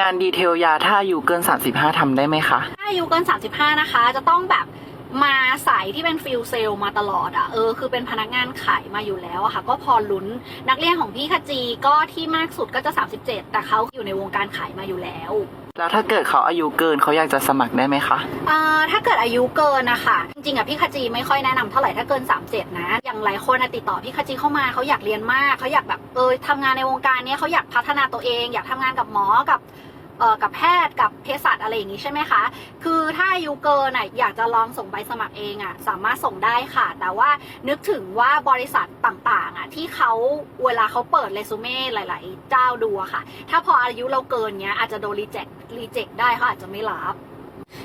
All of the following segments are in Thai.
งานดีเทลยาถ้าอายุเกิน 35ทำได้ไหมคะ ถ้าอายุเกิน 35 นะคะ จะต้องแบบมาสายที่เป็นฟิลเซลมาตลอดอะ่ะ เออ คือเป็นพนักงานขายมาอยู่แล้วอะค่ะ ก็พอลุ้น นักเรียนของพี่ขจีก็ที่มากสุดก็จะ 37 แต่เขาอยู่ในวงการขายมาอยู่แล้ว แล้วถ้าเกิดเขาอายุเกินเขาอยากจะสมัครได้ไหมคะเอ่อถ้าเกิดอายุเกินนะคะจริงๆอะพี่ขจีไม่ค่อยแนะนำเท่าไหร่ถ้าเกิน 37 นะ อย่างหลายคนอะติดต่อพี่ขจีเข้ามาเขาอยากเรียนมากเขาอยากแบบเออทำงานในวงการเนี้ยเขาอยากพัฒนาตัวเอง อยากทำงานกับหมอกับ กับแพทย์กับเภสัชอะไรอย่างนี้ใช่ไหมคะ คือถ้าอายุเกินอะอยากจะลองส่งใบสมัครเองอะสามารถส่งได้ค่ะ แต่ว่านึกถึงว่าบริษัทต่างๆอะที่เขาเวลาเขาเปิดเรซูเม่หลาย ๆ เจ้าดูอะค่ะ ถ้าพออายุเราเกินเนี้ยอาจจะโดนรีเจ็ครีเจ็คได้เขาอาจจะไม่รับ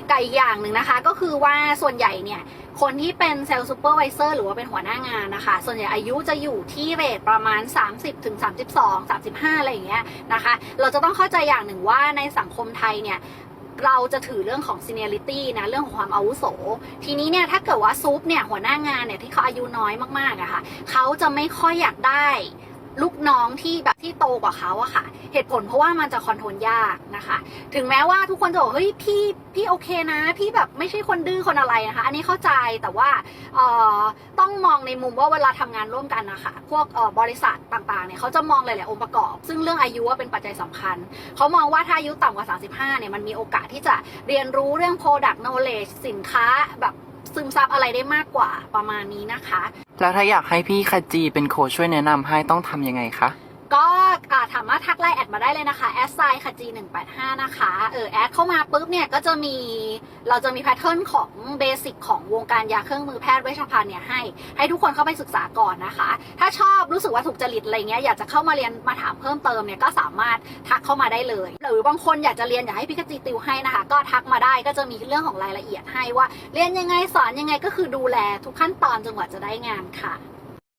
กับอีกอย่างหนึ่งนะคะ ก็คือว่าส่วนใหญ่เนี่ยคนที่เป็นเซลล์ซูเปอร์วิเซอร์หรือว่าเป็นหัวหน้างานนะคะ ส่วนใหญ่อายุจะอยู่ที่เรทประมาณ 30ถึง32 35 อะไรอย่างเงี้ยนะคะ เราจะต้องเข้าใจอย่างหนึ่งว่าในสังคมไทยเนี่ยเราจะถือเรื่องของ seniority นะเรื่องของความอาวุโส ทีนี้เนี่ยถ้าเกิดว่าซุปเนี่ยหัวหน้างานเนี่ยที่เขาอายุน้อยมากๆอะค่ะเขาจะไม่ค่อยอยากได้ ลูกน้องที่แบบที่โตกว่าเขาอะค่ะ เหตุผลเพราะว่ามันจะคอนโทรลยากนะคะ ถึงแม้ว่าทุกคนจะบอกเฮ้ยพี่พี่โอเคนะ พี่แบบไม่ใช่คนดื้อคนอะไรนะคะ อันนี้เข้าใจแต่ว่าต้องมองในมุมว่าเวลาทำงานร่วมกันนะคะพวกบริษัทต่างๆเนี่ยเขาจะมองหลายๆองค์ประกอบ ซึ่งเรื่องอายุว่าเป็นปัจจัยสำคัญ เขามองว่าถ้าอายุต่ำกว่า 35เนี่ยมันมีโอกาสที่จะเรียนรู้เรื่อง product knowledge สินค้าแบบ ซึมซับอะไรได้มากกว่าประมาณนี้นะคะ แล้วถ้าอยากให้พี่ขจีเป็นโค้ชช่วยแนะนำให้ต้องทำยังไงคะ สามารถทักไลน์แอดมาได้เลยนะคะแอดไซน์ค่ะ G185 นะคะ เออแอดเข้ามาปุ๊บเนี่ยก็จะมีเราจะมีแพทเทิร์นของเบสิกของวงการยาเครื่องมือแพทย์เวชภัณฑ์เนี่ยให้ ให้ทุกคนเข้าไปศึกษาก่อนนะคะ ถ้าชอบรู้สึกว่าถูกจริตอะไรเงี้ยอยากจะเข้ามาเรียนมาถามเพิ่มเติมเนี่ยก็สามารถทักเข้ามาได้เลย หรือบางคนอยากจะเรียนอยากให้พี่กจีติวให้นะคะ ก็ทักมาได้ก็จะมีเรื่องของรายละเอียดให้ว่า เรียนยังไงสอนยังไงก็คือดูแลทุกขั้นตอนจนกว่าจะได้งานค่ะ